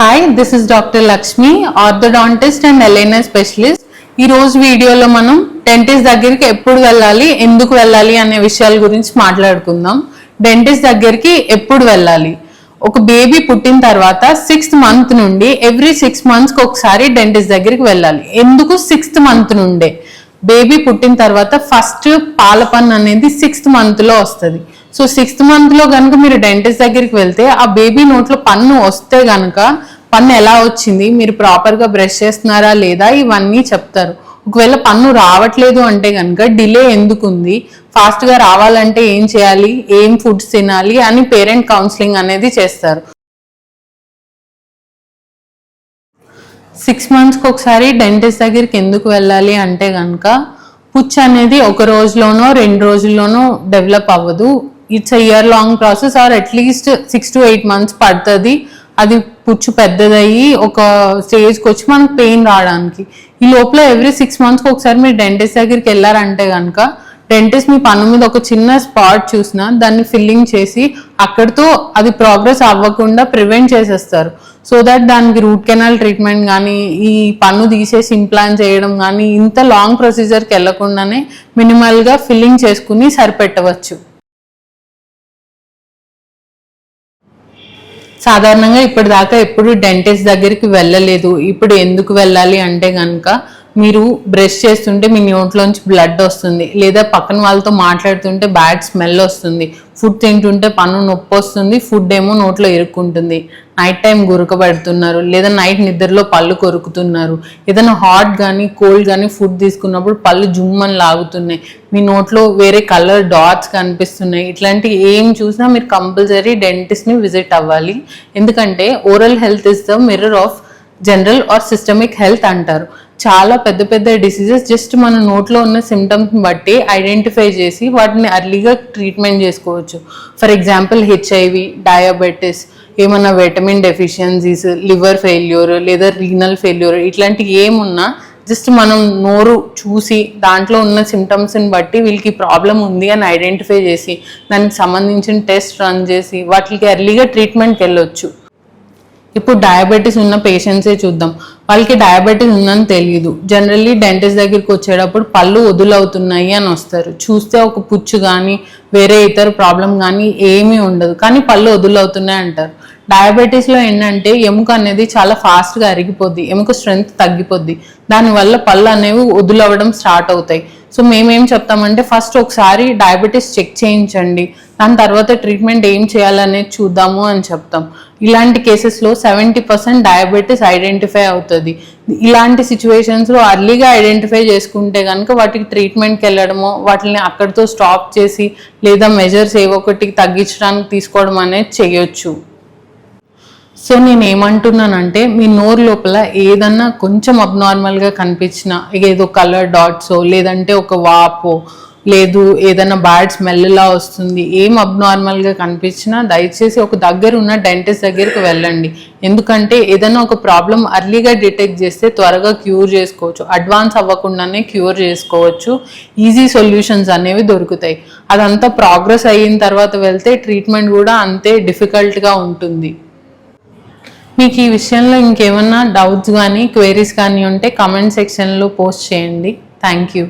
Hi this is doctor Lakshmi orthodontist and aligner specialist ఈ రోజు వీడియోలో మనం డెంటిస్ట్ దగ్గరికి ఎప్పుడు వెళ్ళాలి ఎందుకు వెళ్ళాలి అనే విషయాల గురించి మాట్లాడుకుందాం. డెంటిస్ట్ దగ్గరికి ఎప్పుడు వెళ్ళాలి? ఒక బేబీ పుట్టిన తర్వాత సిక్స్త్ మంత్ నుండి ఎవ్రీ సిక్స్ మంత్స్కి ఒకసారి డెంటిస్ట్ దగ్గరికి వెళ్ళాలి. ఎందుకు సిక్స్త్ మంత్ నుండే? బేబీ పుట్టిన తర్వాత ఫస్ట్ పాల పన్ను అనేది సిక్స్త్ మంత్లో వస్తుంది. సో సిక్స్త్ మంత్లో కనుక మీరు డెంటిస్ట్ దగ్గరికి వెళ్తే ఆ బేబీ నోట్లో పన్ను వస్తే కనుక పన్ను ఎలా వచ్చింది? మీరు ప్రాపర్గా బ్రష్ చేస్తున్నారా లేదా? ఇవన్నీ చెప్తారు. ఒకవేళ పన్ను రావట్లేదు అంటే కనుక డిలే ఎందుకు ఉంది? రావాలంటే ఏం చేయాలి? ఏం ఫుడ్స్ తినాలి? అని పేరెంట్ కౌన్సిలింగ్ అనేది చేస్తారు. సిక్స్ మంత్స్కి ఒకసారి డెంటిస్ట్ దగ్గరికి ఎందుకు వెళ్ళాలి అంటే కనుక పుచ్చు అనేది ఒక రోజులోనో రెండు రోజుల్లోనో డెవలప్ అవ్వదు. It's year long process or at least six to eight months పడుతుంది. అది పుచ్చు పెద్దదయ్యి ఒక స్టేజ్కి వచ్చి మనకు పెయిన్ రావడానికి. ఈ లోపల ఎవ్రీ సిక్స్ మంత్స్కి ఒకసారి మీరు డెంటిస్ట్ దగ్గరికి వెళ్ళారంటే కనుక డెంటిస్ట్ మీ పన్ను మీద ఒక చిన్న స్పాట్ చూసినా దాన్ని ఫిల్లింగ్ చేసి అక్కడితో అది ప్రోగ్రెస్ అవ్వకుండా ప్రివెంట్ చేసేస్తారు. సో దట్ దానికి రూట్ కెనాల్ ట్రీట్మెంట్ కానీ ఈ పన్ను తీసేసి ఇంప్లాంట్ చేయడం కానీ ఇంత లాంగ్ ప్రొసీజర్కి వెళ్ళకుండానే మినిమల్గా ఫిల్లింగ్ చేసుకుని సరిపెట్టవచ్చు. సాధారణంగా ఇప్పటిదాకా ఎప్పుడు డెంటిస్ట్ దగ్గరికి వెళ్ళలేదు. ఇప్పుడు ఎందుకు వెళ్ళాలి అంటే కనుక మీరు బ్రష్ చేస్తుంటే మీ నోట్లోంచి బ్లడ్ వస్తుంది. లేదా పక్కన వాళ్ళతో మాట్లాడుతుంటే బ్యాడ్ స్మెల్ వస్తుంది. ఫుడ్ తింటుంటే పన్ను నొప్పి వస్తుంది. ఫుడ్ ఏమో నోట్లో ఇరుక్కుంటుంది. Night time గురకబెడుతున్నారు. లేదా నైట్ నిద్రలో పళ్ళు కొరుకుతున్నారు. ఏదైనా హాట్ కానీ కోల్డ్ కానీ ఫుడ్ తీసుకున్నప్పుడు పళ్ళు జుమ్మని లాగుతున్నాయి. మీ నోట్లో వేరే కలర్ డాట్స్ కనిపిస్తున్నాయి. ఇట్లాంటి ఏం చూసినా మీరు కంపల్సరీ డెంటిస్ట్ని విజిట్ అవ్వాలి. ఎందుకంటే oral health is the mirror of general or systemic health అంటారు. చాలా పెద్ద పెద్ద డిసీజెస్ జస్ట్ మన నోట్లో ఉన్న సిమ్టమ్స్ని బట్టి ఐడెంటిఫై చేసి వాటిని అర్లీగా ట్రీట్మెంట్ చేసుకోవచ్చు. ఫర్ ఎగ్జాంపుల్ హెచ్ఐవి డయాబెటీస్ ఏమన్నా విటమిన్ డెఫిషియన్సీస్ లివర్ ఫెయిల్యూర్ లేదా రీనల్ ఫెయిల్యూర్ ఇట్లాంటి ఏమున్నా జస్ట్ మనం నోరు చూసి దాంట్లో ఉన్న సిమ్టమ్స్ని బట్టి వీళ్ళకి ప్రాబ్లం ఉంది అని ఐడెంటిఫై చేసి దానికి సంబంధించిన టెస్ట్ రన్ చేసి వాటికి ఎర్లీగా ట్రీట్మెంట్కి వెళ్ళొచ్చు. ఇప్పుడు డయాబెటీస్ ఉన్న పేషెంట్సే చూద్దాం. వాళ్ళకి డయాబెటీస్ ఉందని తెలియదు జనరల్లీ డెంటిస్ట్ దగ్గరికి వచ్చేటప్పుడు పళ్ళు వదులవుతున్నాయి అని వస్తారు. చూస్తే ఒక పుచ్చు కానీ వేరే ఇతర ప్రాబ్లం కానీ ఏమీ ఉండదు. కానీ పళ్ళు వదులవుతున్నాయి అంటారు. డయాబెటీస్లో ఏంటంటే ఎముక అనేది చాలా ఫాస్ట్గా అరిగిపోద్ది. ఎముక స్ట్రెంగ్త్ తగ్గిపోద్ది. దానివల్ల పళ్ళు అనేవి వదులవ్వడం స్టార్ట్ అవుతాయి. సో మేమేం చెప్తామంటే ఫస్ట్ ఒకసారి డయాబెటీస్ చెక్ చేయించండి. దాని తర్వాత ట్రీట్మెంట్ ఏం చేయాలనేది చూద్దాము అని చెప్తాం. ఇలాంటి కేసెస్లో సెవెంటీ పర్సెంట్ డయాబెటీస్ ఐడెంటిఫై అవుతుంది. ఇలాంటి సిచ్యువేషన్స్లో అర్లీగా ఐడెంటిఫై చేసుకుంటే కనుక వాటికి ట్రీట్మెంట్కి వెళ్ళడము వాటిని అక్కడితో స్టాప్ చేసి లేదా మెజర్స్ ఏవో ఒకటి తగ్గించడానికి తీసుకోవడం అనేది చేయొచ్చు. సో నేను ఏమంటున్నానంటే మీ నోరు లోపల ఏదన్నా కొంచెం అబ్నార్మల్గా కనిపించిన ఏదో కలర్ డాట్సో లేదంటే ఒక వాపో లేదు ఏదైనా బ్యాడ్ స్మెల్లా వస్తుంది ఏం అబ్నార్మల్గా కనిపించినా దయచేసి ఒక దగ్గర ఉన్న డెంటిస్ట్ దగ్గరికి వెళ్ళండి. ఎందుకంటే ఏదైనా ఒక ప్రాబ్లం అర్లీగా డిటెక్ట్ చేస్తే త్వరగా క్యూర్ చేసుకోవచ్చు. అడ్వాన్స్ అవ్వకుండానే క్యూర్ చేసుకోవచ్చు. ఈజీ సొల్యూషన్స్ అనేవి దొరుకుతాయి. అదంతా ప్రోగ్రెస్ అయిన తర్వాత వెళ్తే ట్రీట్మెంట్ కూడా అంతే డిఫికల్ట్గా ఉంటుంది. మీకు ఈ విషయంలో ఇంకేమన్నా డౌట్స్ కానీ క్వైరీస్ కానీ ఉంటే కమెంట్ సెక్షన్లో పోస్ట్ చేయండి. Thank you